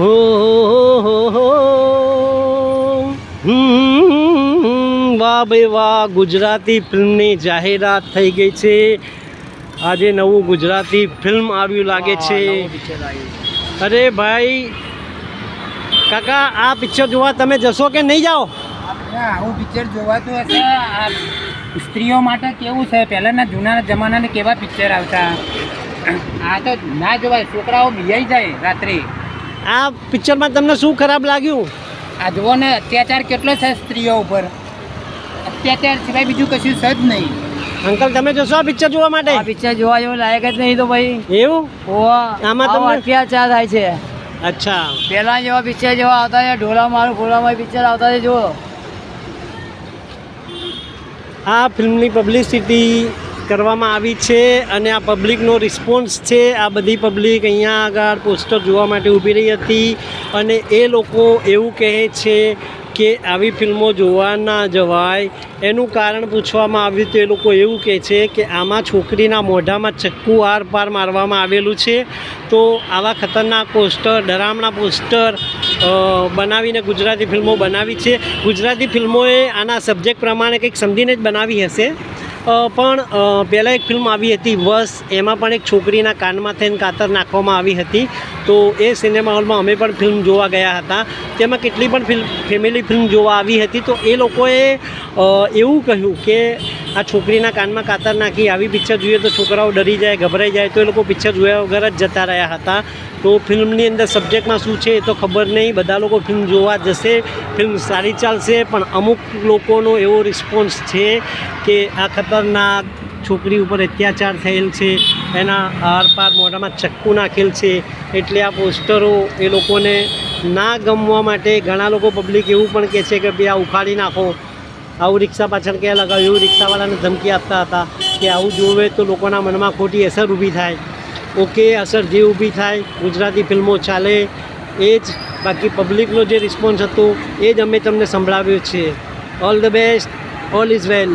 હો હો હો વાહ ભાઈ વાહ ગુજરાતી ફિલ્મની જાહેરાત થઈ ગઈ છે. આજે નવું ગુજરાતી ફિલ્મ આવ્યું લાગે છે. અરે ભાઈ કાકા આ પિક્ચર જોવા તમે જશો કે નહીં જાઓ? આવું પિક્ચર જોવાતું હશે. આ સ્ત્રીઓ માટે કેવું છે? પહેલાંના જૂના જમાનાને કેવા પિક્ચર આવતા? આ તો ના જોવાય છોકરાઓ બિયાઈ જાય રાત્રે. આ પિક્ચરમાં તમને શું ખરાબ લાગ્યું? આ જુઓ ને અત્યાચાર કેટલો છે સ્ત્રીઓ ઉપર. અત્યાચાર સિવાય બીજું કશું છે જ નહીં. અંકલ તમે જશો આ પિક્ચર જોવા માટે? આ પિક્ચર જોવા જેવું લાયક જ નહીં તો ભાઈ. એવું? આમાં તમને- અત્યાચાર થાય છે. અચ્છા. પહેલા જેવા પિક્ચર જેવા આવતા છે ઢોલા મારું ફોલામાં પિક્ચર આવતા છે જુઓ. આ ફિલ્મની પબ્લિસિટી કરવામાં આવી છે અને આ પબ્લિકનો રિસ્પોન્સ છે. આ બધી પબ્લિક અહીંયા આગળ પોસ્ટર જોવા માટે ઊભી રહી હતી અને એ લોકો એવું કહે છે કે આવી ફિલ્મો જોવા ના જવાય. એનું કારણ પૂછવામાં આવ્યું તો એ લોકો એવું કહે છે કે આમાં છોકરીના મોઢામાં ચક્કુ આર પાર મારવામાં આવેલું છે. તો આવા ખતરનાક પોસ્ટર ડરામણા પોસ્ટર બનાવીને ગુજરાતી ફિલ્મો બનાવી છે. ગુજરાતી ફિલ્મોએ આના સબ્જેક્ટ પ્રમાણે કંઈક સમજીને જ બનાવી હશે? પણ પહેલાં એક ફિલ્મ આવી હતી વસ. એમાં પણ એક છોકરીના કાનમાં થઈને કાતર નાખવામાં આવી હતી. તો એ સિનેમા હોલમાં અમે પણ ફિલ્મ જોવા ગયા હતા. તેમાં કેટલી પણ ફિલ્મ ફેમિલી ફિલ્મ જોવા આવી હતી. તો એ લોકોએ એવું કહ્યું કે આ છોકરીના કાનમાં કાતર નાખી આવી પિક્ચર જોઈએ તો છોકરાઓ ડરી જાય, ગભરાઈ જાય. તો એ લોકો પિક્ચર જોયા વગર જ જતા રહ્યા હતા. તો ફિલ્મની અંદર સબ્જેક્ટમાં શું છે એ તો ખબર નહીં. બધા લોકો ફિલ્મ જોવા જશે, ફિલ્મ સારી ચાલશે, પણ અમુક લોકોનો એવો રિસ્પોન્સ છે કે આ ખતરનાક છોકરી ઉપર અત્યાચાર થયેલ છે, એના આરપાર મોઢામાં ચક્કુ નાખેલ છે. એટલે આ પોસ્ટરો એ લોકોને ના ગમવા માટે ઘણા લોકો પબ્લિક એવું પણ કહે છે કે ભાઈ આ ઉખાડી નાખો. આવું રિક્ષા પાછળ ક્યાં લગાવ્યું? રિક્ષાવાળાને ધમકી આપતા હતા કે આવું જોવે તો લોકોના મનમાં ખોટી અસર ઊભી થાય. ઓકે, અસર જે ઊભી થાય, ગુજરાતી ફિલ્મો ચાલે, એ જ. બાકી પબ્લિકનો જે રિસ્પોન્સ હતો, એ જ અમે તમને સંભળાવ્યો છે. All the best all is well